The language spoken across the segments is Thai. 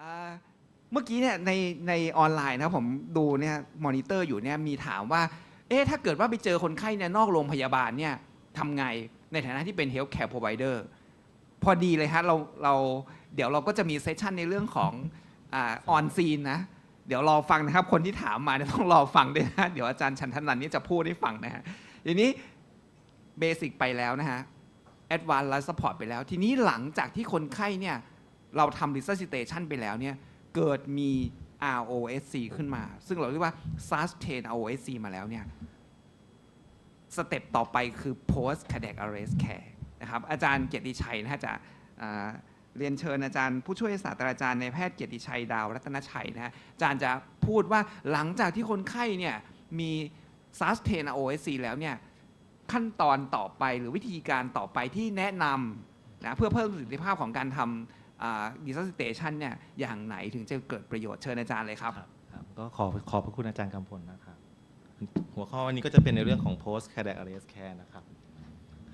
อ่าเมื่อกี้เนี่ยในในออนไลน์นะผมดูเนี่ยมอนิเตอร์อยู่เนี่ยมีถามว่า เอ๊ะถ้าเกิดว่าไปเจอคนไข้เนี่ยนอกโรงพยาบาลเนี่ยทำไงในฐานะที่เป็น healthcare provider พอดีเลยฮะเราเราเดี๋ยวเราก็จะมีเซสชันในเรื่องของออนซีนนะ เดี๋ยวรอฟังนะครับ คนที่ถามมาเนี่ยต้องรอฟังด้วยนะ เดี๋ยวอาจารย์ชันทนันนี่จะพูดให้ฟังนะฮะทีนี้เบสิกไปแล้วนะฮะแอดวานซ์และสปอร์ตไปแล้ว ทีนี้หลังจากที่คนไข้เนี่ย เราทำ resuscitation ไปแล้วเนี่ยเกิดมี ROSC ขึ้นมา ซึ่งเราเรียกว่า sustain ROSC มาแล้วเนี่ยสเต็ปต่อไปคือ post cardiac arrest care นะครับอาจารย์เกียรติชัยนะจะเรียนเชิญอาจารย์ผู้ช่วยศาสตราจารย์ในแพทย์เกียรติชัยดาวรัตนชัยนะฮะอาจารย์จะพูดว่าหลังจากที่คนไข้เนี่ยมี sustain OSC แล้วเนี่ยขั้นตอนต่อไปหรือวิธีการต่อไปที่แนะนำนะเพื่อเพิ่มประสิทธิภาพของการทำ อ่า resuscitation เนี่ยอย่างไหนถึงจะเกิดประโยชน์เชิญอาจารย์เลยครับ ก็ขอขอบพระคุณอาจารย์กำพลนะครับ หัวข้อวันนี้ก็จะเป็นในเรื่องของ post cardiac arrest care นะครับ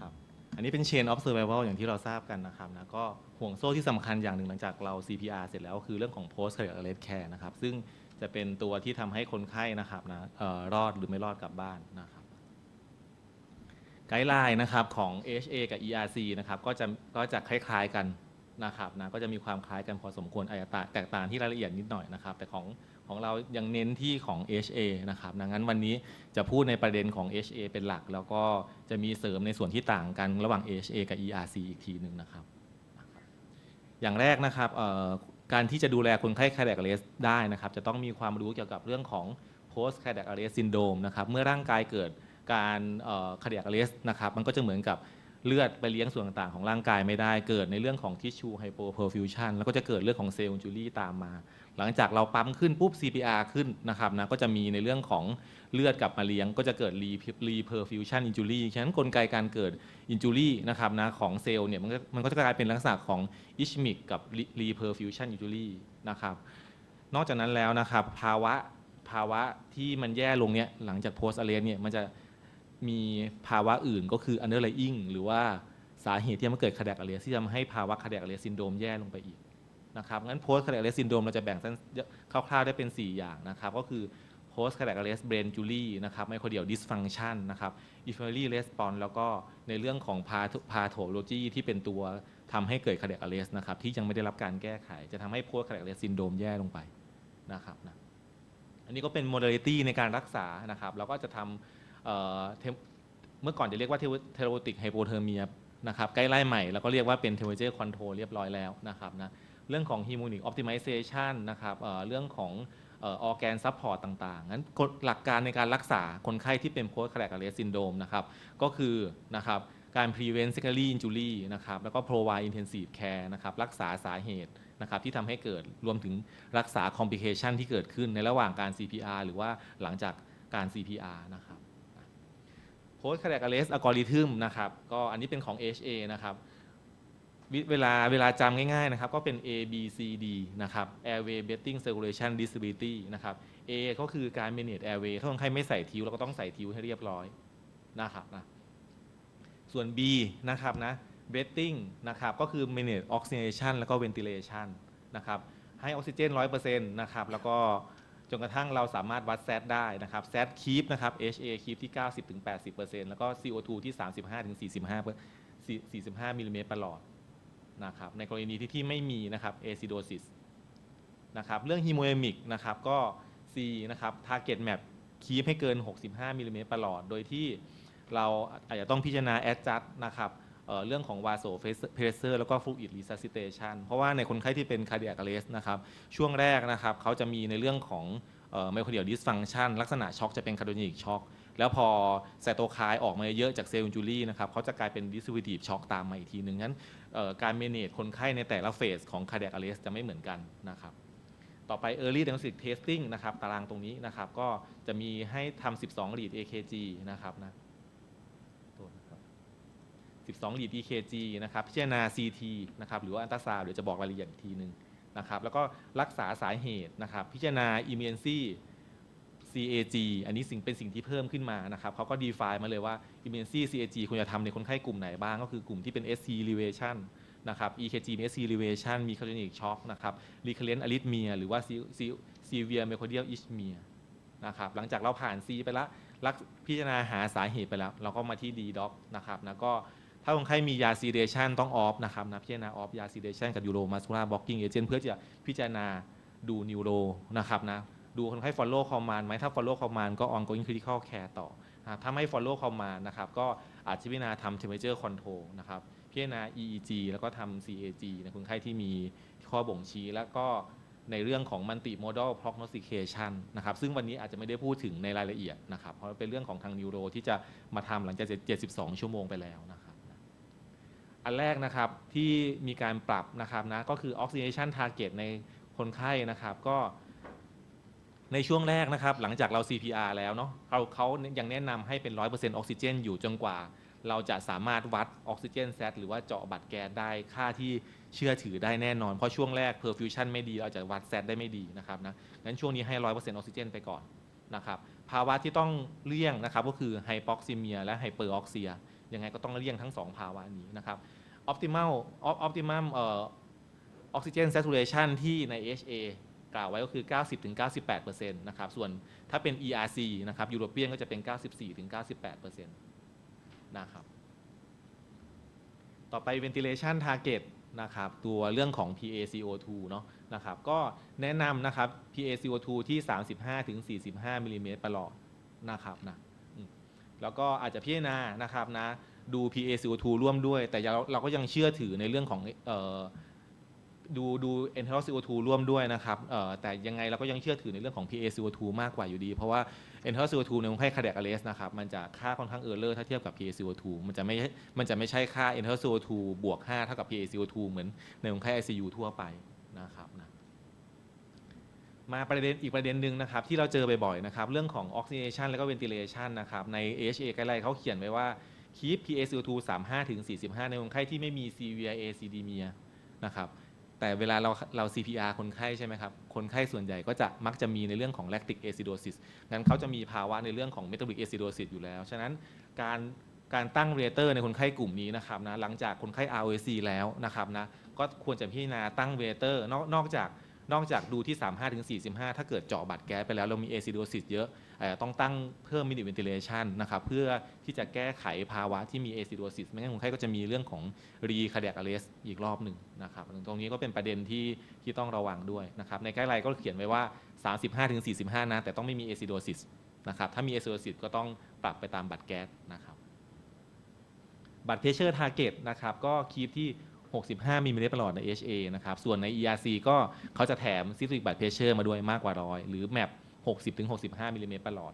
ครับอันนี้เป็น chain of survival อย่างที่เราทราบกันนะครับนะก็ห่วงโซ่ที่สำคัญอย่างหนึ่งหลังจากเรา CPR เสร็จแล้วคือเรื่องของ post cardiac arrest care นะครับ ซึ่งจะเป็นตัวที่ทำให้คนไข้นะครับนะออรอดหรือไม่รอดกลับบ้านนะครับไกด์ไลน์นะครับของ HA กับ ERC นะครับก็จะก็จะคล้ายๆกัน นะครับนะก็จะมีความคล้ายกันพอสมควรอาจจะแตกต่างที่รายละเอียดนิดหน่อยนะครับ แต่ของของเรายังเน้นที่ของ HA นะครับดังนั้นวันนี้จะพูดในประเด็นของ HA เป็นหลัก แล้วก็จะมีเสริมในส่วนที่ต่างกันระหว่าง HA กับ ERC อีกทีหนึ่งนะครับ อย่างแรกนะครับการที่จะดูแลคนไข้ cardiac arrest ได้นะครับ จะต้องมีความรู้เกี่ยวกับเรื่องของ post cardiac arrest syndrome นะครับ เมื่อร่างกายเกิดการ cardiac arrest นะครับ มันก็จะเหมือนกับ เลือดไปเลี้ยงส่วนต่างๆของร่างกายไม่ได้ เกิดในเรื่องของ tissue hypoperfusion แล้วก็จะเกิดเรื่องของ cell injury ตามมา หลังจากเราปั๊มขึ้นปุ๊บ CPR ขึ้นนะครับนะก็จะมีในเรื่องของเลือดกลับมาเลี้ยง ก็จะเกิด re- reperfusion injury ฉะนั้นกลไกการเกิด injury นะครับนะของเซลล์เนี่ยมันก็มันก็จะกลายเป็นลักษณะของ ischemic กับ re- reperfusion injury นะครับนอกจากนั้นแล้วนะครับภาวะภาวะที่มันแย่ลงเนี่ยหลังจาก post arrest เนี่ยมันจะ มีภาวะอื่นก็คืออั underlying หรือว่าสาเหตุที่มันเกิดคาแดกอเลสที่ทำให้ภาวะคาแดกอเลสซินโดมแย่ลงไปอีกนะครับงั้นโพสข cardiac arrest เราจะแบ่งสั้นคร่าวๆได้เป็น 4 อย่างนะครับก็คือโพสข cardiac arrest brain นะครับไมโครเดียลดิสฟังชันนะครับ inflammatory อนแล้วก็ในเรื่องของพาพาโทโลจีที่เป็นตัวทำให้เกิด cardiac arrest นะครับที่ยังไม่ได้รับการแก้ไข จะทำให้โพสข cardiac arrest แย่ลงไปนะครับนะอันนี้ก็เป็นโมเดลิตี้ในการรักษานะครับเราก็จะทำ เมื่อก่อนจะเรียกว่า therapeutic hypothermia นะครับใกล้ไล่ใหม่แล้วก็เรียกว่าเป็น temperature control เรียบร้อยแล้วนะครับนะเรื่องของ harmonic optimization นะครับเรื่องของออแกนซัพพอร์ตต่างๆ งั้นหลักการในการรักษาคนไข้ที่เป็น post cardiac arrest syndrome นะครับ ก็คือนะครับการ prevent secondary injury นะครับ แล้วก็ provide intensive care นะครับ รักษาสาเหตุนะครับที่ทำให้เกิด รวมถึงรักษา complication ที่เกิดขึ้นในระหว่างการ CPR หรือว่าหลังจากการ CPR นะครับ post cardiac arrest algorithm นะครับก็อันนี้เป็นของ HA นะครับเวลาเวลาจำง่ายๆนะครับก็เป็น A B C D นะครับ airway bedding circulation disability นะครับ A ก็คือการ manage airway ถ้าคนไข้ไม่ใส่ทิวเราก็ต้องใส่ทิวให้เรียบร้อยนะครับนะส่วน B นะครับนะ bedding นะครับก็คือ manage oxygenation แล้วก็ ventilation นะครับให้ออกซิเจน 100%นะครับแล้วก็ จนกระทั่งเราสามารถวัดแซดได้นะครับแซดคีปนะครับ HA คีปที่ 90-80%แล้วก็ CO2 ที่ 35-45 45มิลลิเมตรประหลอดนะครับในกรณีที่ที่ไม่มีนะครับ acidosis นะครับเรื่อง hemodynamic นะครับก็ C นะครับ target map keep ให้เกิน 65มิลลิเมตรประหลอด โดยที่เราอาจจะต้องพิจารณา adjust นะครับ เรื่องของ vaso pressure แล้วก็ fluid resuscitation เพราะว่าในคนไข้ที่เป็น cardiac arrest นะครับช่วงแรกนะครับเขาจะมีในเรื่องของเอ่อ myocardial dysfunction ลักษณะช็อกจะเป็น cardiogenic shock แล้วพอไซโตไคน์ออกมาเยอะจากเซลล์อินจูรี่นะครับเขาจะกลายเป็น distributive shock ตามมาอีกทีหนึ่งงั้นการ manage คนไข้ในแต่ละเฟสของ cardiac arrest จะไม่เหมือนกันนะครับต่อไป early diagnostic testing นะครับตารางตรงนี้นะครับก็จะมีให้ทำ12 lead AKG นะครับนะโทษนะครับ 12 lead EKG นะครับพิจารณา CT นะครับหรือว่าอันตราซาวด์เดี๋ยวจะบอกรายละเอียดอีกทีหนึ่งนะครับแล้วก็รักษาสาเหตุนะครับพิจารณา emergency CAG อันนี้สิ่งเป็นสิ่งที่เพิ่มขึ้นมานะครับเขาก็ define มาเลยว่า emergency CAG ควรจะทำในคนไข้กลุ่มไหนบ้าง ก็คือกลุ่มที่เป็น SC elevation นะครับ EKG มี SC elevation มี cardiac shock นะครับ recurrent arrhythmia หรือว่า severe myocardial ischemia นะครับหลังจากเราผ่าน C ไปแล้วรักพิจารณาหาสาเหตุไปแล้ว เราก็มาที่ D doc นะครับนะก็ ถ้าคนไข้มียา sedation ต้องออฟนะครับนะพิจารณาออฟยา sedation กับ neuromuscular blocking agent เพื่อจะพิจารณาดู neuro นะครับนะดูคนไข้ follow command ไหมถ้า follow command ก็ ongoing critical care ต่อนะถ้าไม่ follow command นะครับก็อาจจะพิจารณาทำ temperature control นะครับพิจารณา EEG แล้วก็ทำ CAG ในคนไข้ที่มีข้อบ่งชี้แล้วก็ในเรื่องของ multimodal prognostication นะครับซึ่งวันนี้อาจจะไม่ได้พูดถึงในรายละเอียดนะครับเพราะเป็นเรื่องของทางนิวโรที่จะมาทำหลังจาก 72 ชั่วโมงไปแล้วนะครับ อันแรกนะครับที่มีการปรับนะครับนะก็คือ oxygenation target ในคนไข้นะครับก็ในช่วงแรกนะครับ หลังจากเรา CPR แล้วเนาะเขาเขายังแนะนำให้เป็น 100%ออกซิเจนอยู่จนกว่า เราจะสามารถวัดออกซิเจนแซดหรือว่าเจาะบัตรแกนได้ค่าที่เชื่อถือได้แน่นอน เพราะช่วงแรก perfusion ไม่ดี เราจะวัดแซดได้ไม่ดีนะครับนะงั้นช่วงนี้ให้ 100%ออกซิเจนไปก่อนนะครับภาวะที่ต้องเลี่ยงนะครับก็คือไฮปอกซิเมียและไฮเปอร์ออกเซียยังไงก็ต้องเลี่ยงทั้งสองภาวะนี้นะครับ optimal op- optimum เอ่อ oxygen saturation ที่ใน HA กล่าวไว้ก็คือ 90-98%นะครับ ส่วนถ้าเป็น ERC นะครับยูโรเปียนก็จะเป็น 94-98%นะครับ ต่อไป ventilation target นะครับ ตัวเรื่องของ PaCO2 เนาะนะครับ ก็แนะนำนะครับ PaCO2 ที่ 35-45มิลลิเมตรประหลอดนะครับนะแล้วก็อาจจะพิจารณานะครับนะ ดู PaCO2 ร่วมด้วย แต่เราเราก็ยังเชื่อถือในเรื่องของดูดู enteral CO2 ร่วมด้วยนะครับแต่ยังไงเราก็ยังเชื่อถือในเรื่องของ PaCO2 มากกว่าอยู่ดี เพราะว่า enteral CO2 ในคนไข้ cardiac arrest นะครับมันจะค่าค่อนข้าง error ถ้าเทียบกับ PaCO2 มันจะไม่มันจะไม่ใช่ค่า enteral CO2 บวก 5 เท่ากับ PaCO2 เหมือนในคนไข้ ICU ทั่วไปนะครับนะมาประเด็นอีกประเด็นหนึ่งนะครับที่เราเจอบ่อยๆนะครับเรื่องของ oxygenation แล้วก็ ventilation นะครับใน AHA ไกด์ไลน์เขาเขียนไว้ว่า keep PaCO2 35ถึง45 ในคนไข้ที่ไม่มี severe acidemia นะครับแต่เวลาเราเรา CPR คนไข้ใช่ไหมครับ คนไข้ส่วนใหญ่ก็จะมักจะมีในเรื่องของ lactic acidosis งั้นเขาจะมีภาวะในเรื่องของ metabolic acidosis อยู่แล้ว ฉะนั้นการการตั้งเรเตอร์ในคนไข้กลุ่มนี้นะครับนะหลังจากคนไข้ ROC แล้วนะครับนะก็ควรจะพิจารณาตั้งเรเตอร์นอกนอกจาก นอกจากดูที่ 35ถึง45 ถ้าเกิดเจาะบัตรแก๊สไปแล้ว เรามี acidosis เยอะต้องตั้งเพิ่ม minute ventilation นะครับเพื่อที่จะแก้ไขภาวะที่มี acidosis ไม่งั้นคนไข้ก็จะมีเรื่องของ re cardiac arrest อีกรอบหนึ่งนะครับตรงนี้ก็เป็นประเด็นที่ที่ต้องระวังด้วยนะครับในไกด์ไลน์ก็เขียนไว้ว่า 35ถึง45 นะ แต่ต้องไม่มี acidosis นะครับถ้ามี acidosis ก็ต้องปรับไปตามบัตรแก๊สนะครับบัตรเพเชอร์ทาร์เก็ตนะครับก็คีปที่ 65 มิลลิเมตรประหลอดใน HA นะครับ ส่วนใน ERC ก็เขาจะแถมซิสติกบัตเพเชอร์มาด้วยมากกว่าร้อยหรือแมป60ถึง65 มิลลิเมตรประหลอด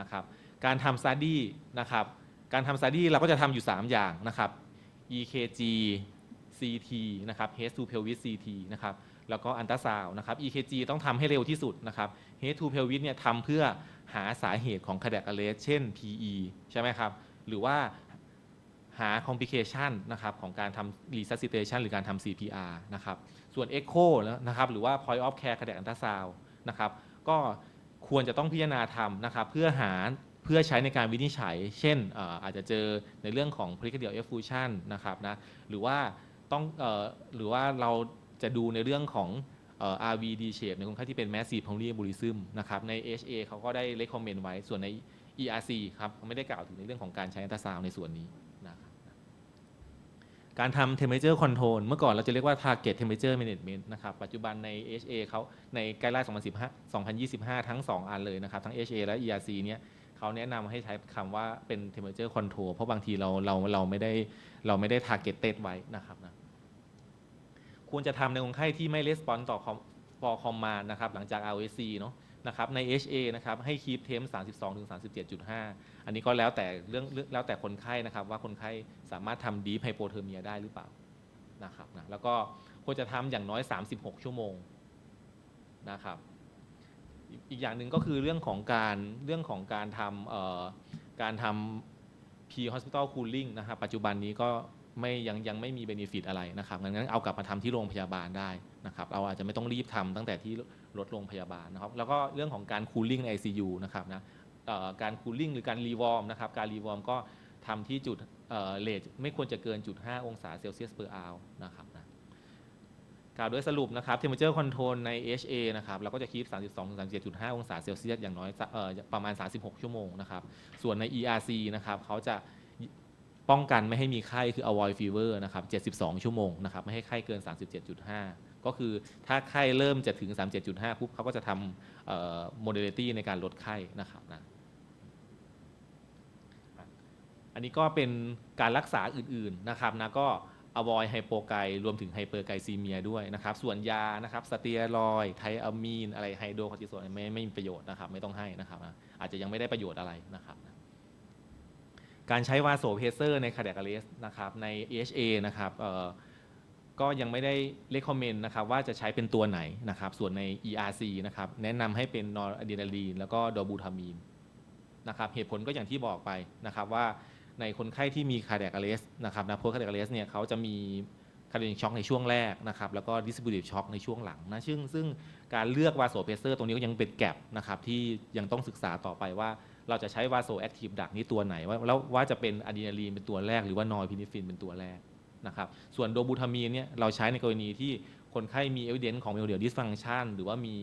นะครับ การทำสต u d ดี้นะครับ การทำสต u d ดี้เราก็จะทำอยู่ 3 อย่างนะครับ EKG CT นะครับ Head to pelvis CT นะครับ แล้วก็อันตราซาวนะครับ EKG ต้องทำให้เร็วที่สุดนะครับ Head to pelvis เนี่ยทำเพื่อหาสาเหตุของ cardiac arrest เช่น PE ใช่ไหมครับ หรือว่า หา complication นะครับของการทำ resuscitation หรือการทำ CPR นะครับ ส่วน echo แล้วนะครับหรือว่า point of care cardiac ultrasound นะครับก็ควรจะต้องพิจารณาทำนะครับเพื่อหาเพื่อใช้ในการวินิจฉัย เช่นอาจจะเจอในเรื่องของ pericardial effusion นะครับนะหรือว่าต้องอหรือว่าเราจะดูในเรื่องของอ่อ RVD shape ในคนไข้ที่เป็น massive pulmonary embolism นะครับใน HA เขาก็ได้ recommend ไว้ส่วนใน ERC ครับเขาไม่ได้กล่าวถึงในเรื่องของการใช้อัลตราซาวในส่วนนี้ การทำ temperature control เมื่อก่อนเราจะเรียกว่า target temperature management นะครับ ปัจจุบันใน HA เขาในไกด์ไลน์2015 2025 ทั้ง 2 อันเลยนะครับ ทั้ง HA และ ERC เนี่ยเขาแนะนำให้ใช้คำว่าเป็น temperature control เพราะบางทีเราเราเราไม่ได้เราไม่ได้ targeted ไว้นะครับนะควรจะทำในคนไข้ที่ไม่ response ต่อ for command นะครับ หลังจาก ROC เนาะ นะครับใน HA นะครับให้ keep temp 32ถึง37.5 อันนี้ก็แล้วแต่เรื่องแล้วแต่คนไข้นะครับ ว่าคนไข้สามารถทำ deep hypothermia ได้หรือเปล่านะครับนะแล้วก็ควรจะทำอย่างน้อย 36 ชั่วโมงนะครับอีกอย่างหนึ่งก็คือเรื่องของการเรื่องของการทำการทำ P hospital cooling นะครับปัจจุบันนี้ก็ไม่ยังยังไม่มีเบนฟิตอะไรนะครับงั้นเอากลับมาทำที่โรงพยาบาลได้นะครับ เราอาจจะไม่ต้องรีบทำตั้งแต่ที่ รถโรงพยาบาลนะครับแล้วก็เรื่องของการ cooling ใน ICU นะครับนะการ cooling หรือการรีวอร์มนะครับการรีวอร์มก็ทำที่จุดเลทไม่ควรจะเกินจุด5องศาเซลเซียส per hour นะครับนะกล่าวโดยสรุปนะครับ temperature control ใน HA นะครับเราก็จะคีป32ถึง37.5 องศาเซลเซียสอย่างน้อยออประมาณ 36 ชั่วโมงนะครับ ส่วนใน ERC นะครับเขาจะป้องกันไม่ให้มีไข้คือ avoid fever นะครับ 72 ชั่วโมงนะครับ ไม่ให้ไข้เกิน 37.5 ก็คือถ้าไข้เริ่มจะถึง 37.5ปุ๊บเขาก็จะทำเอ่อ modality ในการลดไข้นะครับนะอันนี้ก็เป็นการรักษาอื่นๆนะครับนะก็ avoid ไฮโปไกรวมถึงไฮเปอร์ไกซีเมียด้วยนะครับ ส่วนยานะครับสเตียรอยไทอะมีนอะไรไฮโดรคอร์ติโซอลไม่ไม่มีประโยชน์นะครับไม่ต้องให้นะครับนะอาจจะยังไม่ได้ประโยชน์อะไรนะครับการใช้วาโซเพเซอร์ในคาร์ดิ a กเลสนะครับใน AHA นะครับ ก็ยังไม่ได้เลคคอมเมนต์นะครับว่าจะใช้เป็นตัวไหนนะครับ ส่วนใน ERC นะครับแนะนำให้เป็นนอร์อะดรีนาลีนแล้วก็ดอบูทามีนนะครับเหตุผลก็อย่างที่บอกไปนะครับว่าในคนไข้ที่มีคาร์ดิ a ก a เลสนะครับนะโพสคาร์ดิ a ก a เลสเนี่ยเขาจะมีคาร์ดิ c ช็อกในช่วงแรกนะครับแล้วก็ดิส t ิ b ิ t ช็อกในช่วงหลังนะซึ่งซึ่งการเลือกวาโซเพเซอร์ตรงนี้ก็ยังเป็นแกลบนะครับที่ยังต้องศึกษาต่อไปว่าเราจะใช้วาโซแอคทีฟดักนี้ตัวไหนว่าแล้วว่าจะเป็นอะดรีนาลีนเป็นตัวแรกหรือว่านอยพินิฟินเป็นตัวแรก นะครับส่วนโดบูทามีนเนี่ยเราใช้ในกรณีที่คนไข้มีเอวิเดนซ์ของ myocardial dysfunction หรือว่ามี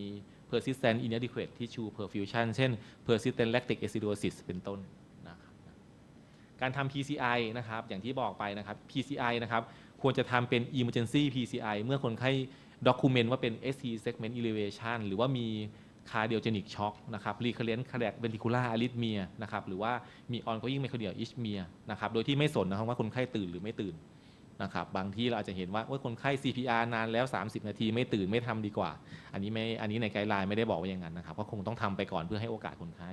persistent inadequate tissue perfusion เช่น persistent lactic acidosis เป็นต้นนะครับการทำ PCI นะครับอย่างที่บอกไปนะครับ PCI นะครับควรจะทำเป็น emergency PCI เมื่อคนไข้ document ว่าเป็น ST segment elevation หรือว่ามี cardiogenic shock นะครับ recurrent cardiac ventricular arrhythmia นะครับหรือว่ามี ongoing myocardial ischemia นะครับโดยที่ไม่สนนะครับว่าคนไข้ตื่นหรือไม่ตื่น นะครับบางที่เราอาจจะเห็นว่าคนไข้ CPR นานแล้ว 30 นาทีไม่ตื่นไม่ทำดีกว่า อันนี้ไม่อันนี้ในไกด์ไลน์ไม่ได้บอกว่าอย่างนั้นนะครับก็คงต้องทำไปก่อนเพื่อให้โอกาสคนไข้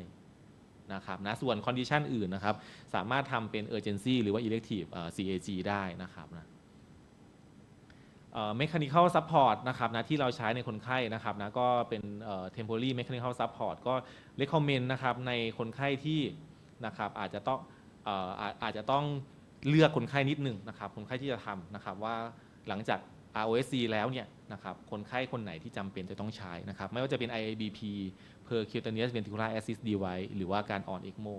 นะครับนะส่วนคอนดิชันอื่นนะครับ สามารถทำเป็น urgency หรือว่า elective เอ่อ CAG ได้นะครับนะเอ่อ mechanical support นะครับนะที่เราใช้ในคนไข้นะครับนะก็เป็นเอ่อ temporary mechanical support ก็ recommend นะครับในคนไข้ที่นะครับอาจจะต้องอาอาจจะต้อง เลือกคนไข้นิดหนึ่งนะครับ คนไข้ที่จะทำนะครับว่าหลังจาก ROSC แล้วเนี่ยนะครับคนไข้คนไหนที่จำเป็นจะต้องใช้นะครับ ไม่ว่าจะเป็น IABP percutaneous ventricular assist device หรือว่าการ on ECMO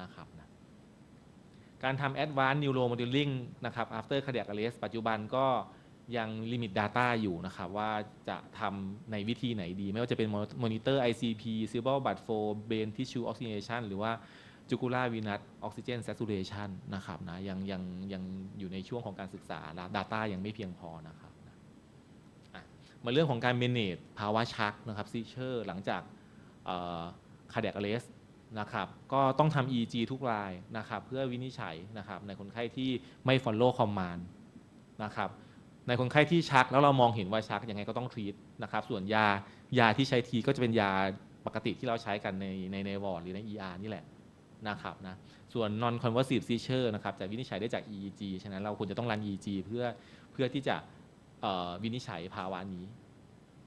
นะครับนะการทำ advanced neuromodeling นะครับ after cardiac arrest ปัจจุบันก็ยัง limit data อยู่นะครับว่าจะทำในวิธีไหนดี ไม่ว่าจะเป็น monitor ICP cerebral blood flow brain tissue oxygenation หรือว่า jugular venous oxygen saturation นะครับนะยังยังยังอยู่ในช่วงของการศึกษา data ยังไม่เพียงพอนะครับนะมาเรื่องของการ manage ภาวะชักนะครับ seizure หลังจากคาร์ดิ a กเลสนะครับก็ต้องทำ EEG ทุกรายนะครับเพื่อวินิจฉัยนะครับในคนไข้ที่ไม่ follow command นะครับในคนไข้ที่ชักแล้วเรามองเห็นว่าชักยังไงก็ต้องทรีตนะครับส่วนยายาที่ใช้ทีก็จะเป็นยาปกติที่เราใช้กันในในในวอร์ดหรือใน ER นี่แหละ นะครับนะส่วน non convulsive seizure นะครับจะวินิจฉัยได้จาก EEG ฉะนั้นเราควรจะต้องรัน EEG เพื่อเพื่อที่จะวินิจฉัยภาวะนี้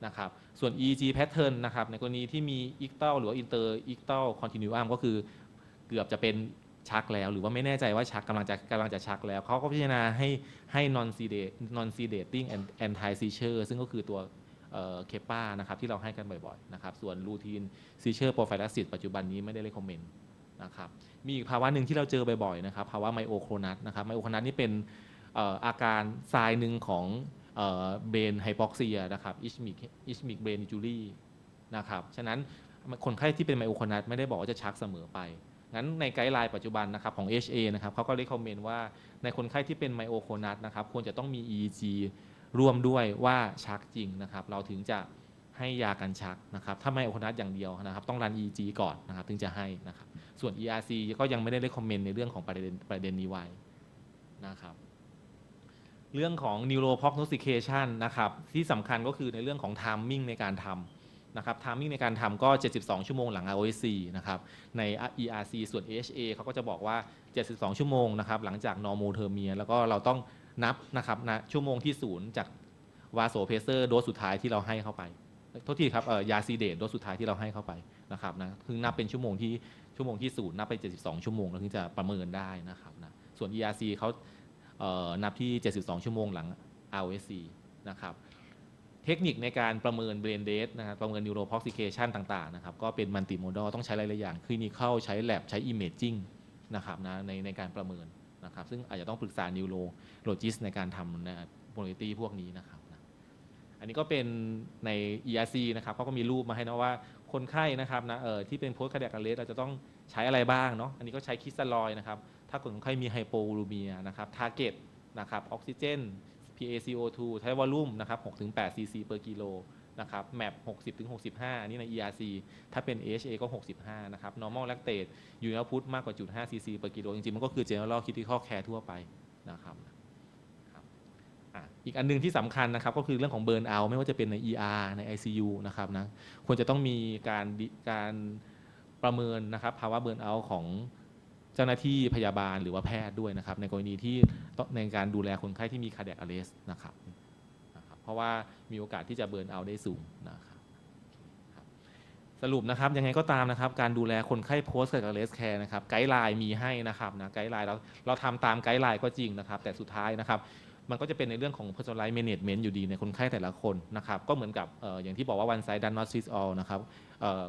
นะครับส่วน EEG pattern นะครับในกรณีที่มี ictal หรือว่า inter ictal continuum ก็คือเกือบจะเป็นชักแล้ว หรือว่าไม่แน่ใจว่าชักกำลังจะกำลังจะชักแล้ว เขาก็พิจารณาให้ให้ non sedate non sedating and anti seizure ซึ่งก็คือตัวเคป้านะครับที่เราให้กันบ่อยๆนะครับส่วน routine seizure prophylaxis ปัจจุบันนี้ไม่ได้ recommend นะครับมีอีกภาวะหนึ่งที่เราเจอบ่อยๆนะครับภาวะไมโอโครนัสนะครับไมโอโครนัสนี่เป็นอาการทรายหนึ่งของเบนไฮปอกเซียนะครับอิชมิกอิชมิกเบรนจูรี่นะครับฉะนั้นคนไข้ที่เป็นไมโอโครนัสไม่ได้บอกว่าจะชักเสมอไปงั้นในไกด์ไลน์ปัจจุบันนะครับของ HA นะครับเขาก็ได้คอมเมนต์ว่าในคนไข้ที่เป็นไมโอโครนัสนะครับควรจะต้องมี EEG ร่วมด้วยว่าชักจริงนะครับ เราถึงจะ ให้ยากันชักนะครับถ้าไมโอโคนัสอย่างเดียวนะครับ ต้องรัน EEG ก่อนนะครับ ถึงจะให้นะครับ ส่วน ERC ก็ยังไม่ได้เลคคอมเมนต์ในเรื่องของประเด็นประเด็นนี้ไว้นะครับ เรื่องของ neuroprognostication นะครับ ที่สำคัญก็คือในเรื่องของ timing ในการทำนะครับ timing ในการทำก็ 72 ชั่วโมงหลัง ROSC นะครับ ใน ERC ส่วน AHA เขาก็จะบอกว่า 72 ชั่วโมงนะครับ หลังจาก normothermia แล้วก็เราต้องนับนะครับนะชั่วโมงที่ศูนย์จากวาโซเพเซอร์โดสสุดท้ายที่เราให้เข้าไป โทษทีครับยาซีเดตโดสสุดท้ายที่เราให้เข้าไปนะครับนะคือนับเป็นชั่วโมงที่ชั่วโมงที่ศูนย์นับไป 72 ชั่วโมงแล้วถึงจะประเมินได้นะครับนะส่วน ERC เขาเอ่อนับที่ 72 ชั่วโมงหลัง RSC นะครับเทคนิคในการประเมิน brain death นะครับประเมิน neurotoxication ต่างๆนะครับก็เป็น multimodal ต้องใช้หลายๆอย่าง clinical ใช้ lab ใช้ imaging นะครับนะในในการประเมินนะครับซึ่งอาจจะต้องปรึกษานิวโรโลจิสในการทำนะโมเลตี้พวกนี้นะครับ อันนี้ก็เป็นใน ERC นะครับเขาก็มีรูปมาให้นะว่าคนไข้นะครับนะเออที่เป็นโพสคาร์ดิอาเลสเราจะต้องใช้อะไรบ้างเนาะอันนี้ก็ใช้คิสซาลอยนะครับ ถ้าคนไข้มีไฮโปวูลูเมียนะครับทาร์เก็ตนะครับออกซิเจน PaCO2 ใช้วอลลุ่มนะครับ6-8 cc per กิโลนะครับแมป60-65 อันนี้ใน ERC ถ้าเป็น AHA ก็ 65 นะครับ normal lactate อยู่ในพุทมากกว่าจุด5 cc per กิโล จริงๆ มันก็คือ general critical care ทั่วไปนะครับ อีกอันหนึงที่สำคัญนะครับก็คือเรื่องของ burn out ไม่ว่าจะเป็นใน ER ใน ICU นะครับนะควรจะต้องมีการการประเมินนะครับภาวะ burn out ของเจ้าหน้าที่พยาบาลหรือว่าแพทย์ด้วยนะครับ ในกรณีที่ในการดูแลคนไข้ที่มี cardiac arrest นะครับนะครับ เพราะว่ามีโอกาสที่จะเบิร์นเอาได้สูงนะครับรบสรุปนะครับยังไงก็ตามนะครับ การดูแลคนไข้ post cardiac arrest care นะครับไกด์ไลน์มีให้นะครับนะไกด์ไลน์เราเราทำตามไกด์ไลน์ก็จริงนะครับ แต่สุดท้ายนะครับ มันก็จะเป็นในเรื่องของ personalized management อยู่ดีในคนไข้แต่ละคนนะครับ ก็เหมือนกับอออย่างที่บอกว่า one size does not fit all นะครับ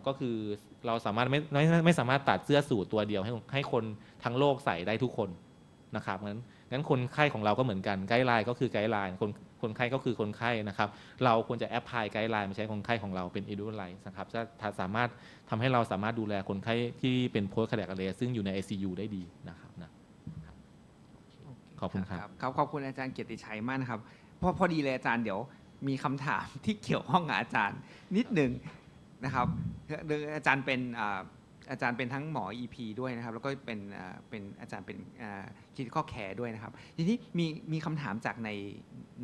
ก็คือเราสามารถไม่ไม่ไม่สามารถตัดเสื้อสูทตัวเดียวให้ให้คนทั้งโลกใส่ได้ทุกคนนะครับงั้นงั้นคนไข้ของเราก็เหมือนกันไกด์ไลน์ก็คือไกด์ไลน์คนคนไข้ก็คือคนไข้นะครับ เราควรจะแอปพลายไกด์ไลน์มาใช้คนไข้ของเราเป็นอิดูไลน์นะครับจะสามารถทำให้เราสามารถดูแลคนไข้ที่เป็นโพสต์คาร์ดิอเลซึ่งอยู่ใน ICU ได้ดีนะครับ ขอบคุณครับ ครับขอบคุณอาจารย์เกียรติชัยมากนะครับพอพอดีเลยอาจารย์เดี๋ยวมีคำถามที่เกี่ยวข้องกับอาจารย์นิดหนึ่งนะครับคืออาจารย์เป็นอ่าอาจารย์เป็นทั้งหมอ EP ด้วยนะครับ แล้วก็เป็นอ่าเป็นอาจารย์เป็นคิดข้อแคร์ด้วยนะครับ ทีนี้มีมีคำถามจากใน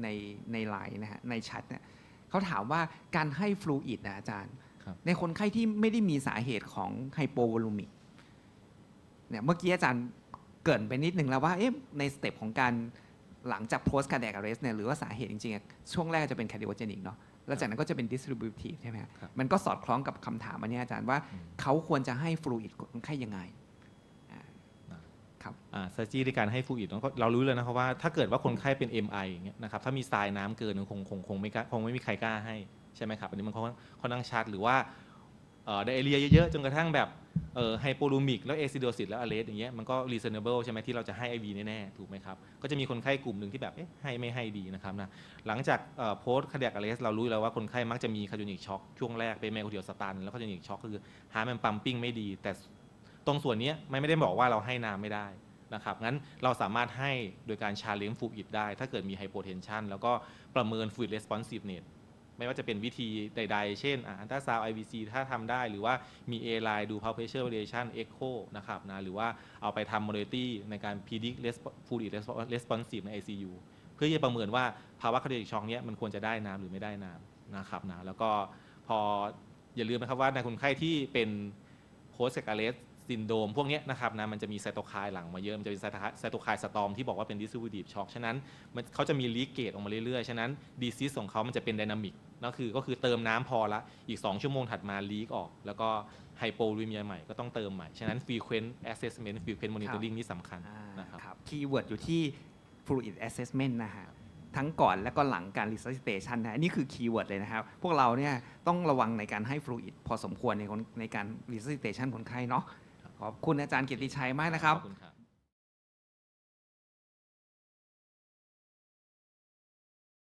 ในในไลน์นะฮะในแชทเนี่ยเขาถามว่าการให้ฟลูอิดนะอาจารย์ครับในคนไข้ที่ไม่ได้มีสาเหตุของไฮโปวอลูมิกเนี่ยเมื่อกี้อาจารย์ เกรินไปนิดนึงแล้วว่าเอ๊ะในสเต็ปของการหลังจาก post cardiac arrest เนี่ยหรือว่าสาเหตุจริงๆอะช่วงแรกจะเป็น cardiogenic เนาะแล้วจากนั้นก็จะเป็น distributive ใช่ไหมฮะครับมันก็สอดคล้องกับคำถามอันเนี้ยอาจารย์ว่าอืมเขาควรจะให้ฟลูอิดคนไข้ยังไงอ่าครับอ่าเซอร์จีในการให้ฟูอิดเรารู้เลยนะครับว่าถ้าเกิดว่าคนไข้เป็น MI อย่างเงี้ยนะครับถ้ามีทรายน้ำเกินคงคงคงไม่กล้าคงไม่มีใครกล้าให้ใช่ไหมครับอันนี้มันค่อนค่อนข้างชัดหรือว่าไดเอเรียเยอะๆจนกระทั่งแบบ ไฮโปลูมิกแล้วเอซิโดซิตแล้วอเลสอย่างเงี้ยมันก็ reasonable ใช่ไหมที่เราจะให้ IV แน่ๆ ถูกไหมครับ ก็จะมีคนไข้กลุ่มหนึ่งที่แบบเอ๊ะให้ไม่ให้ดีนะครับนะหลังจากโพสต์คาร์ดิอาเลสเรารู้แล้วว่าคนไข้มักจะมีคาร์ดินิกช็อกช่วงแรกเป็นไมโครเดียสตันแล้วคาร์ดินิกช็อกคือฮาร์มันปั๊มปิ้งไม่ดี แต่ตรงส่วนนี้มันไม่ได้บอกว่าเราให้น้ำไม่ได้นะครับงั้นเราสามารถให้โดยการชาเลนจ์ฟูอิดได้ ถ้าเกิดมีไฮโปเทนชันแล้วก็ประเมินฟูอิดเรสปอนซีฟเน s ไม่ว่าจะเป็นวิธีใด ๆ เช่นอันตราซาว IVC ถ้าทำได้ หรือว่ามี A line ดู pulse pressure variation echo นะครับนะหรือว่าเอาไปทำ modality ในการ predict fluid responsive ใน ICU เพื่อจะประเมินว่าภาวะ cardiac shock เนี้ยมันควรจะได้น้ำหรือไม่ได้น้ำนะครับนะแล้วก็พออย่าลืมนะครับว่าในคนไข้ที่เป็น post c a r e s ซินโดมพวกเนี้ยนะครับนะมันจะมีไซโตไคน์หลังมาเยอะ มันจะเป็นไซโตไคน์สตอมที่บอกว่าเป็น distributive shock ฉะนั้นมันเขาจะมีลีกเกตออกมาเรื่อยๆ ฉะนั้น disease ของเขามันจะเป็น dynamic นั่นคือก็คือเติมน้ำพอละอีก 2 ชั่วโมงถัดมาลีกออก แล้วก็ไฮโปลูเมียใหม่ก็ต้องเติมใหม่ ฉะนั้น frequent assessment frequent monitoring นี่สำคัญอ่านะครับครับคีย์เวิร์ดอยู่ที่ fluid assessment นะฮะทั้งก่อนและก็หลังการ resuscitation นะอันนี่คือคีย์เวิร์ดเลยนะครับ พวกเราเนี่ยต้องระวังในการให้ fluid พอสมควรในคนในการ resuscitation คนไข้เนาะ ขอบคุณอาจารย์เกียรติชัยมากนะครับ ขอบคุณครับ